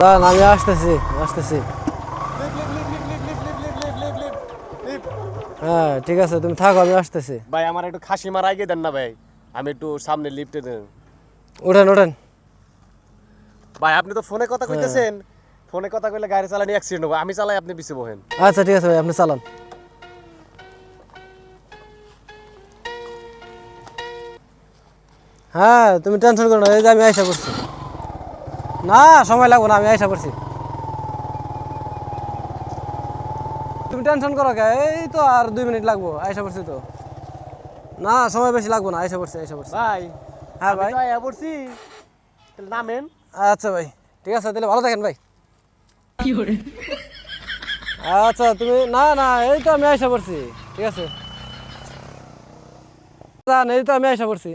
দাঁড়ান, আমি আসতেছি আসতেছি হ্যাঁ ঠিক আছে তুমি থাকো আমি আসতেছি। ভাই আমার একটু খাসি মারা আগে দেন না ভাই। আমি একটু সামনে লিফটে দেন। ওঠেন ওঠেন। ভাই আপনি তো ফোনে কথা কইতেছেন। ফোনে কথা কইলে গাড়ি চালানি অ্যাক্সিডেন্ট হবে। আমি চালাই আপনি পিছে বহেন। আচ্ছা ঠিক আছে ভাই আপনি চালান। হ্যাঁ তুমি টেনশন করো না এই যে আমি আইসা করছি। না সময় লাগবে না আমি আইসা করছি তুমি টেনশন করো কে? এই তো আর দুই মিনিট লাগবো আইসা করছি তো। না সময় বেশি লাগবো না আইসা করছি আইসা করছি ভাই হ্যাঁ ভাই আমি তো পড়ছি। তাহলে নামেন। আচ্ছা ভাই ঠিক আছে তাহলে ভালো থাকেন ভাই। আচ্ছা তুমি না না এই তো আমি আইসা পড়ছি ঠিক আছে। না এই তো আমি আইসা পড়ছি।